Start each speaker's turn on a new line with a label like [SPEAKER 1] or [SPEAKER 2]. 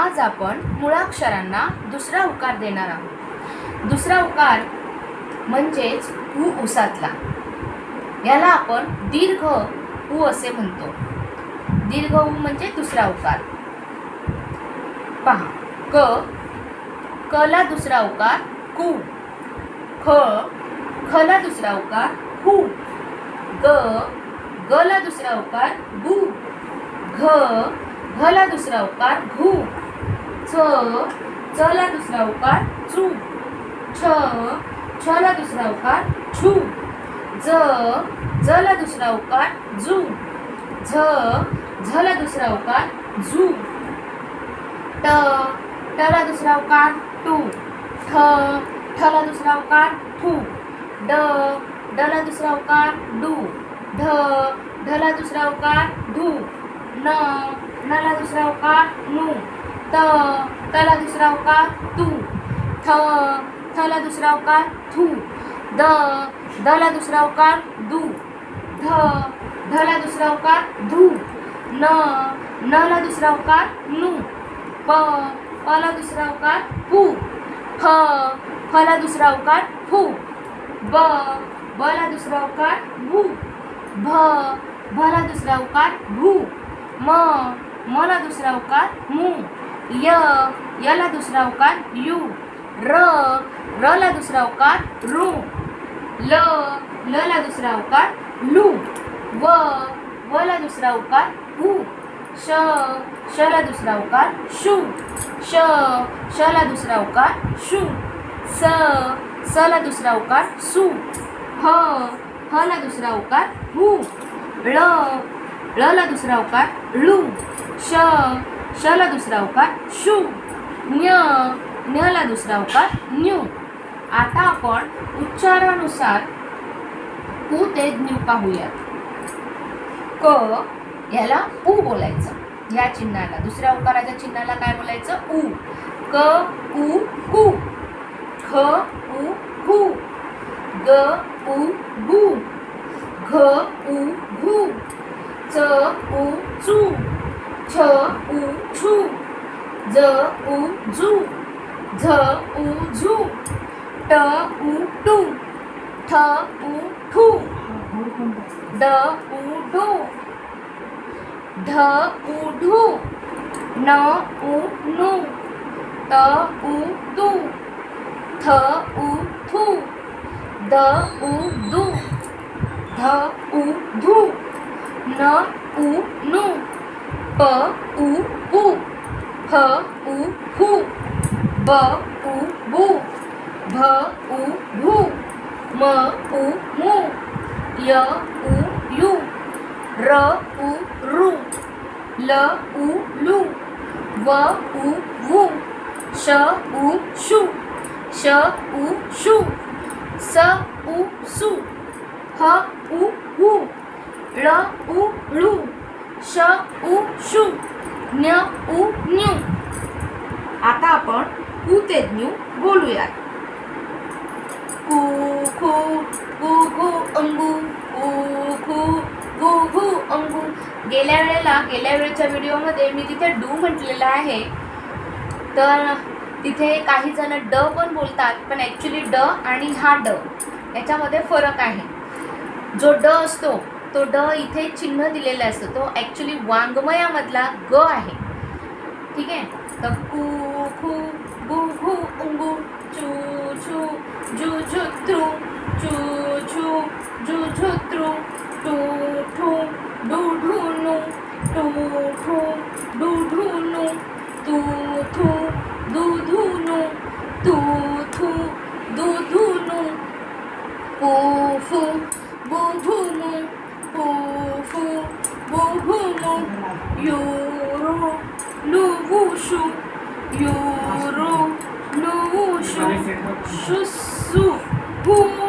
[SPEAKER 1] आज आपण मुळाक्षरांना दुसरा उकार देणार आहोत. दुसरा उकार म्हणजेच उ उसातला. याला आपण दीर्घ उ असे म्हणतो. दीर्घ उ म्हणजे दुसरा उकार. पहा क कला दुसरा उकार कु. ख खला दुसरा उकार हु. ग गला दुसरा उकार गु. घ घला दुसरा उकार घू. च चला दुसरा उकार चू. छ छला दुसरा उकार छू. ज झला दुसरा उकार जू. झ झला दुसरा उकार झू ट टला दुसरा उकार टू. ठ ठला दुसरा उकार ठू. ड डला दुसरा उकार डू. ढ ढला दुसरा उकार धू न नला दुसरा उकार नू. त तला दुसरा उकार तू थ थला दुसरा उकार थू द दला दुसरा उकार दू ध धला दुसरा उकार धू न नला दुसरा उकार नू प पला दुसरा उकार पू फ फला दुसरा उकार फू ब बला दुसरा उकार भू भ भला दुसरा उकार भू म मला दुसरा उकार मू य यला दुसरा उकार यू. र र ला दुसरा उकार रू. ल ल ला दुसरा उकार लू. व वला दुसरा उकार हू श शला दुसरा उकार शू. श शला दुसरा उकार शू. स सला दुसरा उकार सू. ह हला दुसरा उकार हू. ळ ळला दुसरा उकार लू. श शला दुसरा उकार शू. न्य न्यला दुसरा उकार न्यू आता आपण उच्चारानुसार उ ते ज्ञू पाहूयात. क याला उ बोलायचं. या चिन्हाला दुसऱ्या उकाराच्या चिन्हाला काय बोलायचं? उ. क उ कु ख उ खु ग उ गु. घ उ घु. च उ चू. छ उ छू ज उ झू. झ उ झू. ट उ टू. ठ उ ठू. ड उ ढू. ढ उ ढू. न उ नू. त उ तू थ उ थू. द उ दू. ध उ धू. न उ नू. प उ पू फ उ फू ब उ बू भ उ भू म उ मू य उ यू र उ रू ल उ लू व उ वू श उ शू श उ शू स उ सू ह उ हू ळ उ ळू श उ शू न उ न्यू आता आपण उ ते न्यू बोलूयात. कु खू गु घू अंगू कु खू गु घू अंगू. गेल्या वेळेला गेल्या वेळेच्या व्हिडिओमध्ये मी तिथे डू म्हटलेलं आहे. तर तिथे काही जण ड पण बोलतात पण ॲक्च्युली ड आणि हा ड याच्यामध्ये फरक आहे. जो ड असतो तो ड इथे चिन्ह दिलेला असतो. तो ॲक्च्युली वाङ्मयामधला ग आहे. ठीक आहे? तर कू खू गु घू उंगू चू छू जू झू थ्रू चू छू जू झू थ्रू टू ठू डू ढू नू टू ठू डू ढू नू तू थू दू धू नू तू बू भू नू यू रू लू